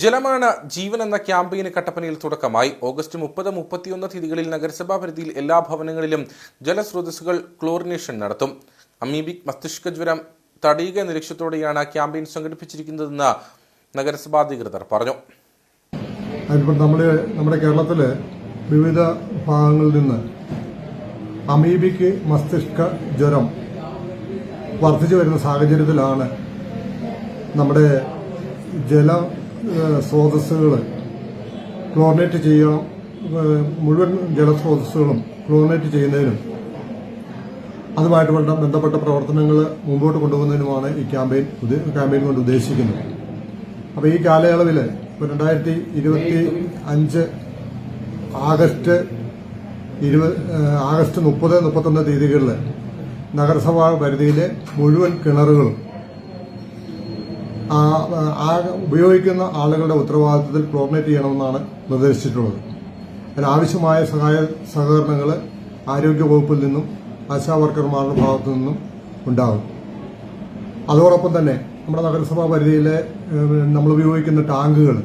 ജലമാണ് ജീവൻ എന്ന ക്യാമ്പയിന് കട്ടപ്പനയിൽ തുടക്കമായി. ഓഗസ്റ്റ് മുപ്പത് മുപ്പത്തിയൊന്ന് തീയതികളിൽ നഗരസഭാ പരിധിയിൽ എല്ലാ ഭവനങ്ങളിലും ജലസ്രോതസ്സുകൾ ക്ലോറിനേഷൻ നടത്തും. അമീബിക് മസ്തിഷ്ക ജ്വരം തടയുക എന്ന ലക്ഷ്യത്തോടെയാണ് ക്യാമ്പയിൻ സംഘടിപ്പിച്ചിരിക്കുന്നതെന്ന് നഗരസഭാ അധികൃതർ പറഞ്ഞു. നമ്മുടെ നമ്മുടെ കേരളത്തിലെ വിവിധ ഭാഗങ്ങളിൽ നിന്ന് അമീബിക്ക് മസ്തിഷ്ക ജ്വരം വർദ്ധിച്ചു വരുന്ന സാഹചര്യത്തിലാണ് നമ്മുടെ ജല സ്രോതസ്സുകൾ ക്ലോറിനേറ്റ് ചെയ്യണം. മുഴുവൻ ജലസ്രോതസ്സുകളും ക്ലോറിനേറ്റ് ചെയ്യുന്നതിനും അതുമായിട്ട് ബന്ധ- ബന്ധപ്പെട്ട പ്രവർത്തനങ്ങൾ മുമ്പോട്ട് കൊണ്ടുപോകുന്നതിനുമാണ് ഈ ക്യാമ്പയിൻ ക്യാമ്പയിൻ കൊണ്ട് ഉദ്ദേശിക്കുന്നത്. അപ്പോൾ ഈ കാലയളവിൽ ഇപ്പോൾ രണ്ടായിരത്തി ഇരുപത്തി അഞ്ച് ആഗസ്റ്റ് ഇരുപത് ആഗസ്റ്റ് മുപ്പത് മുപ്പത്തൊന്ന് തീയതികളിൽ നഗരസഭാ പരിധിയിലെ മുഴുവൻ കിണറുകളും ആ ഉപയോഗിക്കുന്ന ആളുകളുടെ ഉത്തരവാദിത്തത്തിൽ ക്ലോറിനേറ്റ് ചെയ്യണമെന്നാണ് നിർദ്ദേശിച്ചിട്ടുള്ളത്. അതിനാവശ്യമായ സഹായ സഹകരണങ്ങൾ ആരോഗ്യവകുപ്പിൽ നിന്നും ആശാ വർക്കർമാരുടെ ഭാഗത്തു നിന്നും ഉണ്ടാകും. അതോടൊപ്പം തന്നെ നമ്മുടെ നഗരസഭാ പരിധിയിലെ നമ്മൾ ഉപയോഗിക്കുന്ന ടാങ്കുകൾ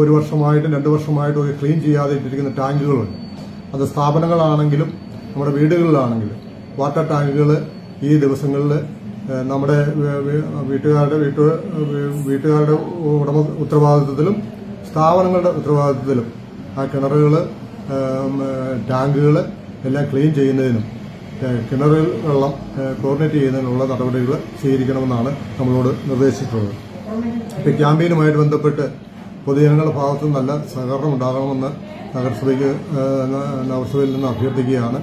ഒരു വർഷമായിട്ടും രണ്ട് വർഷമായിട്ടും ഒക്കെ ക്ലീൻ ചെയ്യാതെ ഇട്ടിരിക്കുന്ന ടാങ്കുകളുണ്ട് അത് സ്ഥാപനങ്ങളാണെങ്കിലും നമ്മുടെ വീടുകളിലാണെങ്കിലും വാട്ടർ ടാങ്കുകൾ ഈ ദിവസങ്ങളിൽ നമ്മുടെ വീട്ടുകാരുടെ വീട്ടു വീട്ടുകാരുടെ ഉടമ ഉത്തരവാദിത്വത്തിലും സ്ഥാപനങ്ങളുടെ ഉത്തരവാദിത്വത്തിലും ആ കിണറുകൾ ടാങ്കുകൾ എല്ലാം ക്ലീൻ ചെയ്യുന്നതിനും കിണറുകൾ വെള്ളം കോർഡിനേറ്റ് ചെയ്യുന്നതിനുള്ള നടപടികൾ സ്വീകരിക്കണമെന്നാണ് നമ്മളോട് നിർദ്ദേശിച്ചിട്ടുള്ളത്. ഇപ്പം ക്യാമ്പയിനുമായിട്ട് ബന്ധപ്പെട്ട് പൊതുജനങ്ങളുടെ ഭാഗത്തു നല്ല സഹകരണം ഉണ്ടാകണമെന്ന് നഗരസഭയ്ക്ക് നഗരസഭയിൽ നിന്ന് അഭ്യർത്ഥിക്കുകയാണ്.